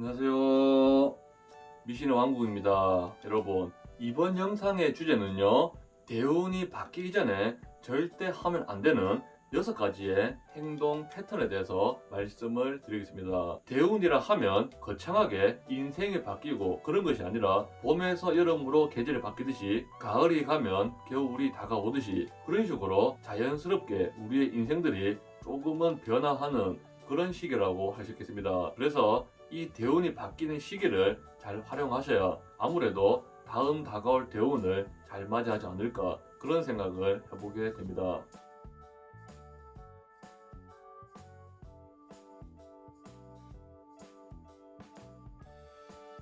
안녕하세요. 미신의 왕국입니다. 여러분, 이번 영상의 주제는요, 대운이 바뀌기 전에 절대 하면 안 되는 여섯 가지의 행동 패턴에 대해서 말씀을 드리겠습니다. 대운이라 하면 거창하게 인생이 바뀌고 그런 것이 아니라 봄에서 여름으로 계절이 바뀌듯이 가을이 가면 겨울이 다가오듯이 그런 식으로 자연스럽게 우리의 인생들이 조금은 변화하는 그런 시기라고 할 수 있겠습니다. 그래서 이 대운이 바뀌는 시기를 잘 활용하셔야 아무래도 다음 다가올 대운을 잘 맞이하지 않을까 그런 생각을 해보게 됩니다.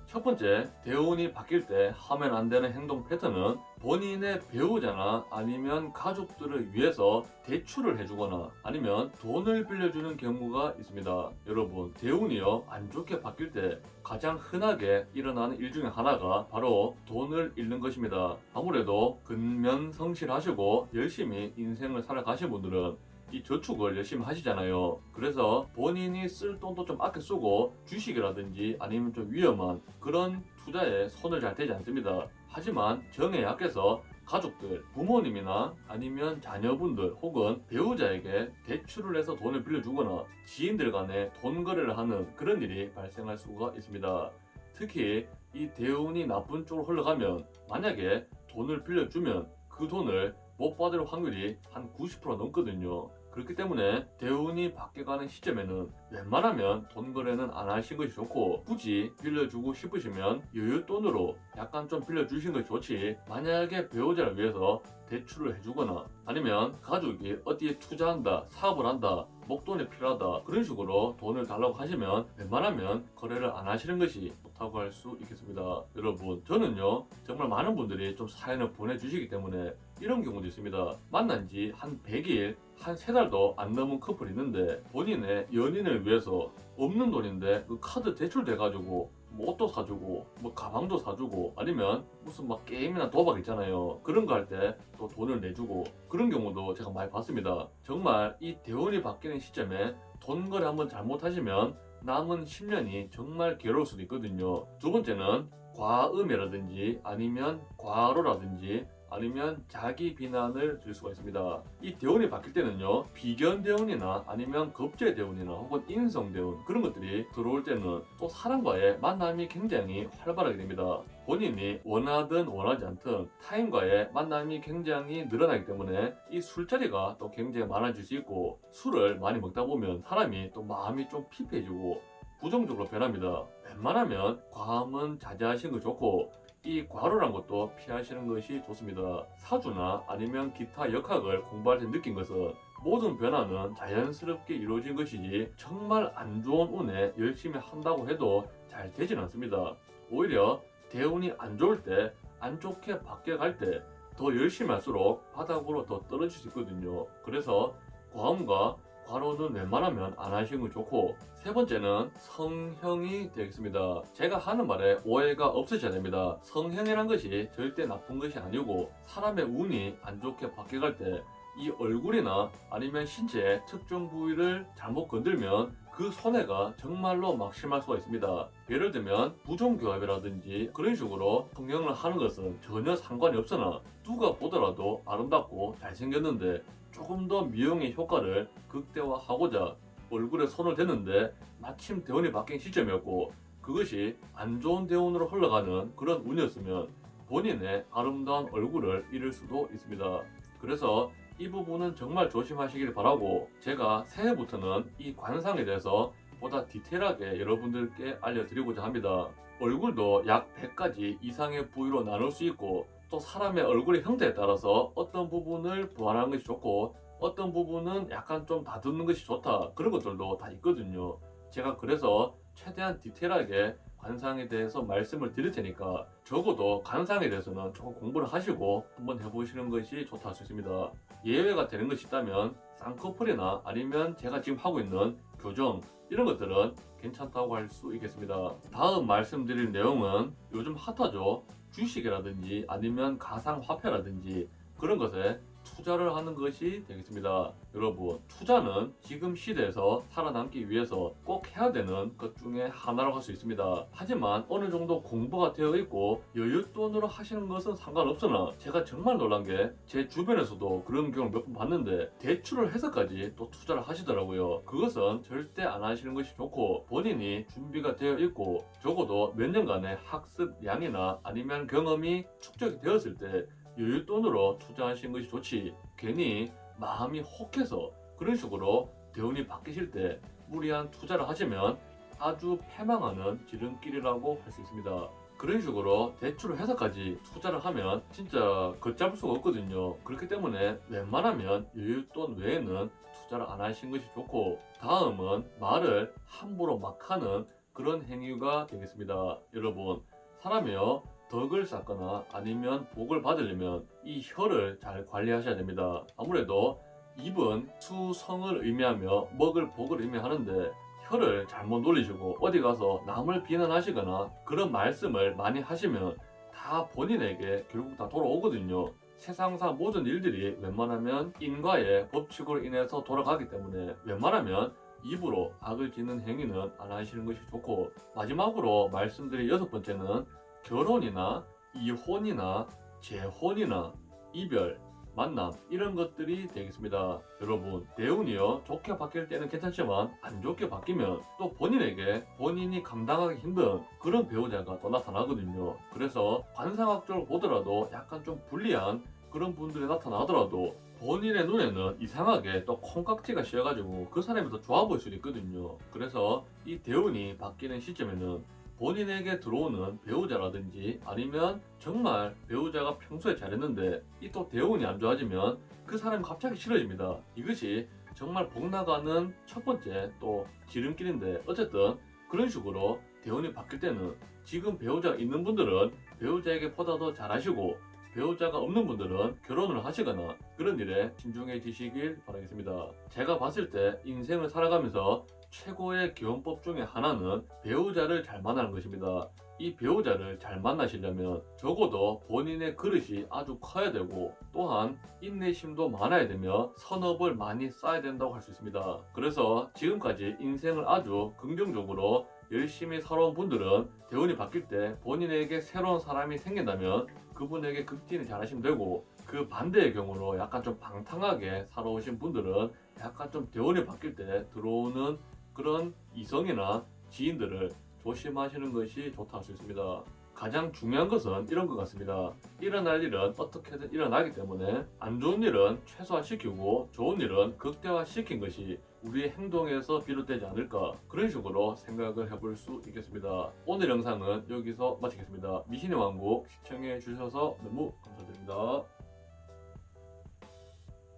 첫 번째, 대운이 바뀔 때 하면 안 되는 행동 패턴은 본인의 배우자나 아니면 가족들을 위해서 대출을 해주거나 아니면 돈을 빌려주는 경우가 있습니다. 여러분, 대운이요, 안 좋게 바뀔 때 가장 흔하게 일어나는 일 중에 하나가 바로 돈을 잃는 것입니다. 아무래도 근면 성실하시고 열심히 인생을 살아가신 분들은 이 저축을 열심히 하시잖아요. 그래서 본인이 쓸 돈도 좀 아껴 쓰고 주식이라든지 아니면 좀 위험한 그런 투자에 손을 잘 대지 않습니다. 하지만 정에 약해서 가족들, 부모님이나 아니면 자녀분들 혹은 배우자에게 대출을 해서 돈을 빌려주거나 지인들 간에 돈 거래를 하는 그런 일이 발생할 수가 있습니다. 특히 이 대운이 나쁜 쪽으로 흘러가면 만약에 돈을 빌려주면 그 돈을 못 받을 확률이 한 90% 넘거든요. 그렇기 때문에 대운이 바뀌어가는 시점에는 웬만하면 돈 거래는 안 하신 것이 좋고 굳이 빌려주고 싶으시면 여윳돈으로 약간 좀 빌려주신 것이 좋지 만약에 배우자를 위해서 대출을 해주거나 아니면 가족이 어디에 투자한다 사업을 한다 목돈이 필요하다 그런 식으로 돈을 달라고 하시면 웬만하면 거래를 안 하시는 것이 좋다고 할 수 있겠습니다. 여러분 저는요 정말 많은 분들이 좀 사연을 보내주시기 때문에 이런 경우도 있습니다. 만난 지 한 100일 한세 달도 안 넘은 커플이 있는데 본인의 연인을 위해서 없는 돈인데 그 카드 대출돼 가지고 뭐 옷도 사주고 뭐 가방도 사주고 아니면 무슨 막 게임이나 도박 있잖아요. 그런 거 할 때 또 돈을 내주고 그런 경우도 제가 많이 봤습니다. 정말 이 대운이 바뀌는 시점에 돈 거래 한번 잘못하시면 남은 10년이 정말 괴로울 수도 있거든요. 두 번째는 과음이라든지 아니면 과로라든지 아니면 자기 비난을 들 수가 있습니다. 이 대운이 바뀔 때는요, 비견 대운이나 아니면 겁제 대운이나 혹은 인성 대운 그런 것들이 들어올 때는 또 사람과의 만남이 굉장히 활발하게 됩니다. 본인이 원하든 원하지 않든 타인과의 만남이 굉장히 늘어나기 때문에 이 술자리가 또 굉장히 많아질 수 있고 술을 많이 먹다 보면 사람이 또 마음이 좀 피폐해지고 부정적으로 변합니다. 웬만하면 과음은 자제하시는 거 좋고 이 과로란 것도 피하시는 것이 좋습니다. 사주나 아니면 기타 역학을 공부할 때 느낀 것은 모든 변화는 자연스럽게 이루어진 것이지 정말 안 좋은 운에 열심히 한다고 해도 잘 되진 않습니다. 오히려 대운이 안 좋을 때 안 좋게 바뀌어 갈 때 더 열심히 할수록 바닥으로 더 떨어질 수 있거든요. 그래서 과음과 과로는 웬만하면 안 하시는 게 좋고 세 번째는 성형이 되겠습니다. 제가 하는 말에 오해가 없으셔야 됩니다. 성형이란 것이 절대 나쁜 것이 아니고 사람의 운이 안 좋게 바뀌어갈 때 이 얼굴이나 아니면 신체의 특정 부위를 잘못 건들면 그 손해가 정말로 막 심할 수가 있습니다. 예를 들면 부종교합이라든지 그런 식으로 성형을 하는 것은 전혀 상관이 없으나 누가 보더라도 아름답고 잘생겼는데 조금 더 미용의 효과를 극대화하고자 얼굴에 손을 댔는데 마침 대운이 바뀐 시점이었고 그것이 안 좋은 대운으로 흘러가는 그런 운이었으면 본인의 아름다운 얼굴을 잃을 수도 있습니다. 그래서 이 부분은 정말 조심하시길 바라고 제가 새해부터는 이 관상에 대해서 보다 디테일하게 여러분들께 알려드리고자 합니다. 얼굴도 약 100가지 이상의 부위로 나눌 수 있고 또 사람의 얼굴의 형태에 따라서 어떤 부분을 보완하는 것이 좋고 어떤 부분은 약간 좀 다듬는 것이 좋다 그런 것들도 다 있거든요. 제가 그래서 최대한 디테일하게 관상에 대해서 말씀을 드릴 테니까 적어도 관상에 대해서는 조금 공부를 하시고 한번 해보시는 것이 좋다 할 수 있습니다. 예외가 되는 것이 있다면 쌍꺼풀이나 아니면 제가 지금 하고 있는 교정 이런 것들은 괜찮다고 할 수 있겠습니다. 다음 말씀드릴 내용은 요즘 핫하죠. 주식이라든지 아니면 가상화폐라든지 그런 것에 투자를 하는 것이 되겠습니다. 여러분, 투자는 지금 시대에서 살아남기 위해서 꼭 해야 되는 것 중에 하나라고 할 수 있습니다. 하지만 어느 정도 공부가 되어 있고 여윳돈으로 하시는 것은 상관없으나 제가 정말 놀란 게 제 주변에서도 그런 경우를 몇 번 봤는데 대출을 해서까지 또 투자를 하시더라고요. 그것은 절대 안 하시는 것이 좋고 본인이 준비가 되어 있고 적어도 몇 년간의 학습량이나 아니면 경험이 축적이 되었을 때 여윳돈으로 투자하시는 것이 좋지 괜히 마음이 혹해서 그런 식으로 대운이 바뀌실 때 무리한 투자를 하시면 아주 패망하는 지름길이라고 할 수 있습니다. 그런 식으로 대출을 해서까지 투자를 하면 진짜 걷잡을 수가 없거든요. 그렇기 때문에 웬만하면 여윳돈 외에는 투자를 안 하시는 것이 좋고 다음은 말을 함부로 막 하는 그런 행위가 되겠습니다. 여러분 사람이요 덕을 쌓거나 아니면 복을 받으려면 이 혀를 잘 관리하셔야 됩니다. 아무래도 입은 수성을 의미하며 먹을 복을 의미하는데 혀를 잘못 놀리시고 어디 가서 남을 비난하시거나 그런 말씀을 많이 하시면 다 본인에게 결국 다 돌아오거든요. 세상사 모든 일들이 웬만하면 인과의 법칙으로 인해서 돌아가기 때문에 웬만하면 입으로 악을 짓는 행위는 안 하시는 것이 좋고 마지막으로 말씀드릴 여섯 번째는 결혼이나 이혼이나 재혼이나 이별 만남 이런 것들이 되겠습니다. 여러분 대운이요 좋게 바뀔 때는 괜찮지만 안 좋게 바뀌면 또 본인에게 본인이 감당하기 힘든 그런 배우자가 또 나타나거든요. 그래서 관상학적으로 보더라도 약간 좀 불리한 그런 분들이 나타나더라도 본인의 눈에는 이상하게 또 콩깍지가 씌어가지고 그 사람이 더 좋아 보일 수도 있거든요. 그래서 이 대운이 바뀌는 시점에는 본인에게 들어오는 배우자라든지 아니면 정말 배우자가 평소에 잘했는데 이 또 대운이 안 좋아지면 그 사람이 갑자기 싫어집니다. 이것이 정말 복 나가는 첫 번째 또 지름길인데 어쨌든 그런 식으로 대운이 바뀔 때는 지금 배우자가 있는 분들은 배우자에게 보다 더 잘하시고 배우자가 없는 분들은 결혼을 하시거나 그런 일에 신중해지시길 바라겠습니다. 제가 봤을 때 인생을 살아가면서 최고의 기원법 중에 하나는 배우자를 잘 만나는 것입니다. 이 배우자를 잘 만나시려면 적어도 본인의 그릇이 아주 커야 되고 또한 인내심도 많아야 되며 선업을 많이 쌓아야 된다고 할 수 있습니다. 그래서 지금까지 인생을 아주 긍정적으로 열심히 살아온 분들은 대운이 바뀔 때 본인에게 새로운 사람이 생긴다면 그분에게 극진히 잘하시면 되고 그 반대의 경우로 약간 좀 방탕하게 살아오신 분들은 약간 좀 대운이 바뀔 때 들어오는 그런 이성이나 지인들을 조심하시는 것이 좋다 할 수 있습니다. 가장 중요한 것은 이런 것 같습니다. 일어날 일은 어떻게든 일어나기 때문에 안 좋은 일은 최소화시키고 좋은 일은 극대화시킨 것이 우리의 행동에서 비롯되지 않을까 그런 식으로 생각을 해볼 수 있겠습니다. 오늘 영상은 여기서 마치겠습니다. 미신의 왕국 시청해 주셔서 너무 감사드립니다.